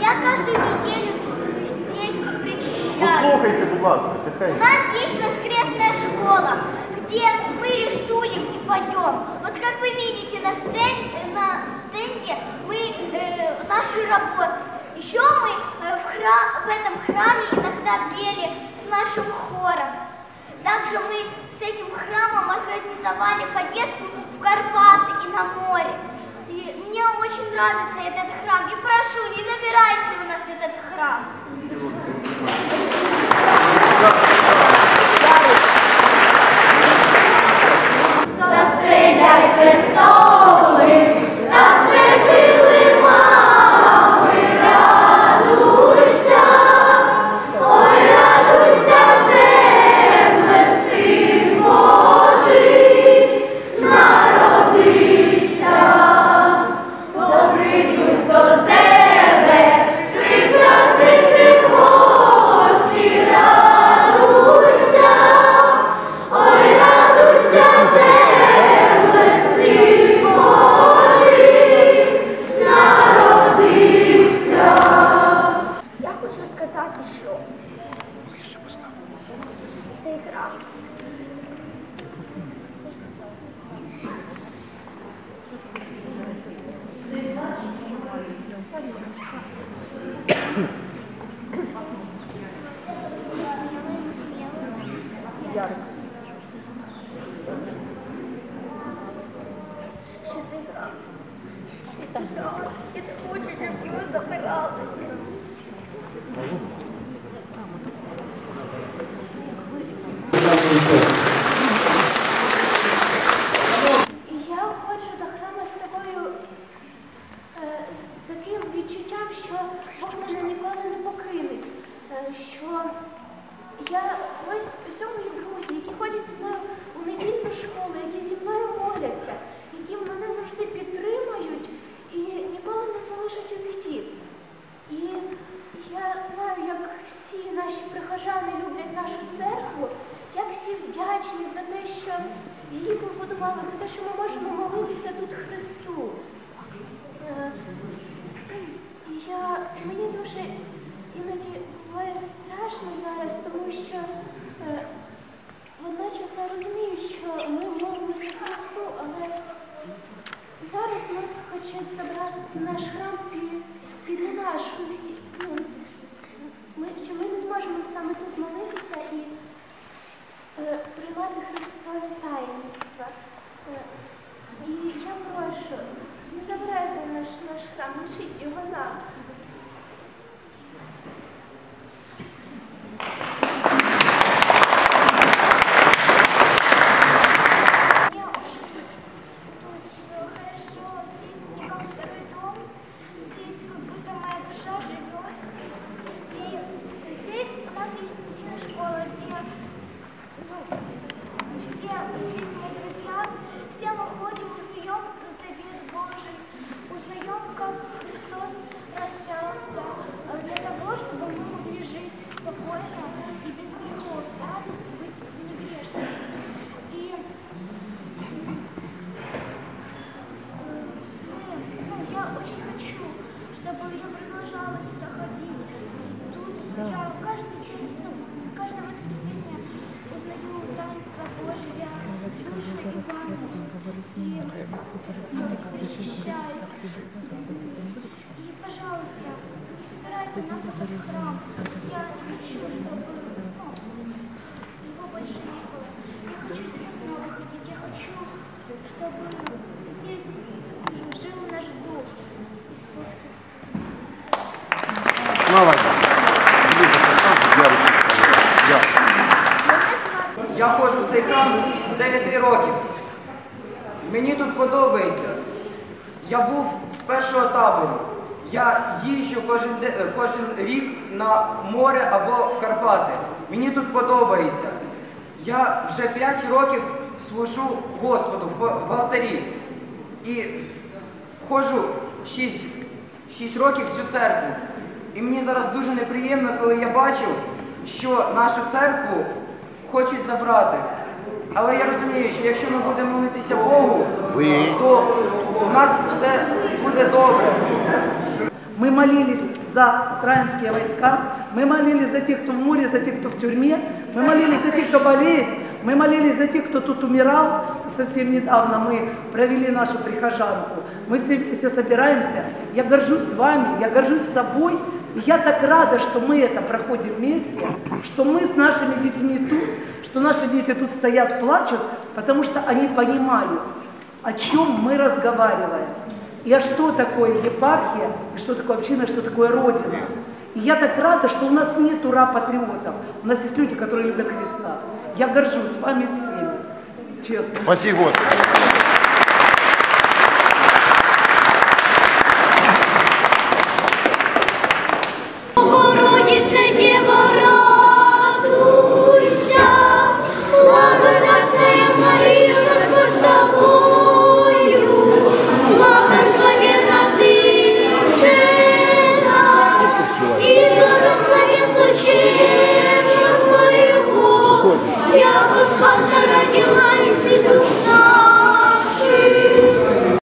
Я каждую неделю здесь причащаюсь. Послухайте, будь ласка, У тихенько. нас есть воскресная школа, где мы рисуем и поем. Вот как вы видите на, сцен- на стенде мы э, наши работы. Еще мы э, в, хра- в этом храме иногда пели нашим хором. Также мы с этим храмом организовали поездку в Карпаты и на море. И мне очень нравится этот храм. И прошу, не забирайте у нас этот храм. Що я ось ось мої друзі, які ходять зі мною у недільну школу, які зі мною моляться, які мене завжди підтримують і ніколи не залишать у біді. І я знаю, як всі наші прихожани люблять нашу церкву, як всі вдячні за те, що її побудували, за те, що ми можемо молитися тут Христу. Е, Я, мені дуже іноді буває страшно зараз, тому що е, водночас я розумію, що ми молимося Христу, але зараз нас хочуть забрати наш храм під, під нашу. Причащаюсь. И, пожалуйста, не забирайте нас этот храм. Я хочу, чтобы ну, его больше не было. Я хочу сюда снова ходить. Я хочу, чтобы здесь жил наш Дух, Иисус Христос. Дякую. Я ходжу в цей храм з 9 років. Мені тут подобається. Я був з першого табору. Я їжджу кожен, е, кожен рік на море або в Карпати. Мені тут подобається. Я вже 5 років служу Господу в, в алтарі. І ходжу 6, 6 років в цю церкву. І мені зараз дуже неприємно, коли я бачу, що нашу церкву хочуть забрати. Але я розумію, що якщо ми будемо молитися Богу, Ви? то у нас все буде добре. Мы молились за украинские войска, мы молились за тех, кто в море, за тех, кто в тюрьме, мы молились за тех, кто болеет, мы молились за тех, кто тут умирал. Совсем недавно мы провели нашу прихожанку. Мы все вместе собираемся. Я горжусь с вами, я горжусь собой. Я так рада, что мы это проходим вместе, что мы с нашими детьми тут, что наши дети тут стоят, плачут, потому что они понимают, о чем мы разговариваем. И а что такое епархия, и что такое община, и что такое Родина. И я так рада, что у нас нет ура-патриотов. У нас есть люди, которые любят Христа. Я горжусь вами всеми. Честно. Спасибо.